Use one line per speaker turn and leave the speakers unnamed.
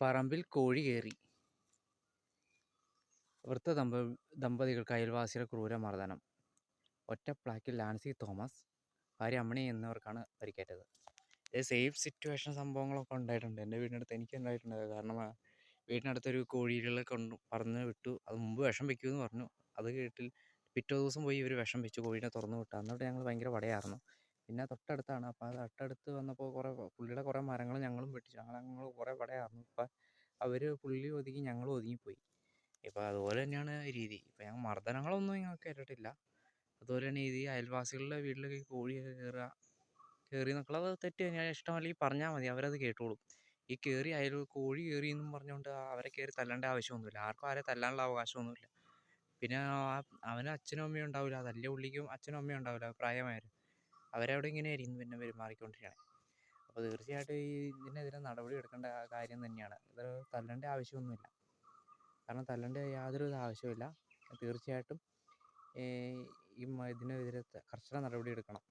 പറമ്പിൽ കോഴി കയറി. വൃദ്ധ ദമ്പ ദമ്പതികൾക്ക് അയൽവാസിയുടെ ക്രൂരമർദ്ദനം ഒറ്റപ്ലാക്കിൽ ലാൻസി തോമസ് ഭാര്യ അമ്മിണി എന്നിവർക്കാണ് പരിക്കേറ്റത്. ഇത് സേഫ് സിറ്റുവേഷൻ സംഭവങ്ങളൊക്കെ ഉണ്ടായിട്ടുണ്ട്. എന്റെ വീടിനടുത്ത് എനിക്ക് ഉണ്ടായിട്ടുണ്ട്. കാരണം വീടിനടുത്തൊരു കോഴികളെ കൊണ്ട് പറന്ന് വിട്ടു. അത് മുമ്പ് വിഷം വെക്കുമെന്ന് പറഞ്ഞു. അത് കേട്ടിൽ പിറ്റേ ദിവസം പോയി ഇവർ വിഷം വെച്ചു. കോഴീനെ തുറന്ന് വിട്ടു. അന്നിട്ട് ഞങ്ങൾ ഭയങ്കര പടയായിരുന്നു പിന്നെ തൊട്ടടുത്താണ്. അപ്പോൾ അത് തൊട്ടടുത്ത് വന്നപ്പോൾ കുറേ പുള്ളിയുടെ കുറേ മരങ്ങൾ ഞങ്ങളും വെട്ടി. ഞങ്ങൾ കുറേ പടയായിരുന്നു ഇപ്പം അവർ പുള്ളി ഒതുങ്ങി ഞങ്ങളും ഒതുങ്ങിപ്പോയി. ഇപ്പം അതുപോലെ തന്നെയാണ് രീതി. ഇപ്പം ഞങ്ങൾ മർദ്ദനങ്ങളൊന്നും ഞങ്ങൾക്ക് ഏറ്റിട്ടില്ല അതുപോലെ തന്നെ ഈ അയൽവാസികളുടെ വീട്ടിലേക്ക് കോഴിയൊക്കെ കയറുക കയറി എന്നൊക്കെയുള്ളത് തെറ്റ് തന്നെയാണ് ഇഷ്ടമല്ലെങ്കിൽ പറഞ്ഞാൽ മതി. അവരത് കേട്ടോളും. ഈ കയറി അയൽ കോഴി കയറി എന്നും പറഞ്ഞുകൊണ്ട് അവരെ കയറി തല്ലേണ്ട ആവശ്യമൊന്നുമില്ല. ആർക്കും ആരെ തല്ലാനുള്ള അവകാശമൊന്നുമില്ല. പിന്നെ ആ അവന് അച്ഛനും അമ്മയും ഉണ്ടാവില്ല. തല്ലിയ പുള്ളിക്കും അച്ഛനും അമ്മയും ഉണ്ടാവില്ല. പ്രായമായവർ അവരവിടെ ഇങ്ങനെയായിരിക്കും പിന്നെ പെരുമാറിക്കൊണ്ടിരിക്കണേ അപ്പോൾ തീർച്ചയായിട്ടും ഈ ഇതിനെതിരെ നടപടി എടുക്കേണ്ട കാര്യം തന്നെയാണ്. ഇത് തല്ലേണ്ട ആവശ്യമൊന്നുമില്ല. കാരണം തല്ലേണ്ട യാതൊരു ആവശ്യവുമില്ല. തീർച്ചയായിട്ടും ഈ ഇതിനെതിരെ കർശന നടപടി എടുക്കണം.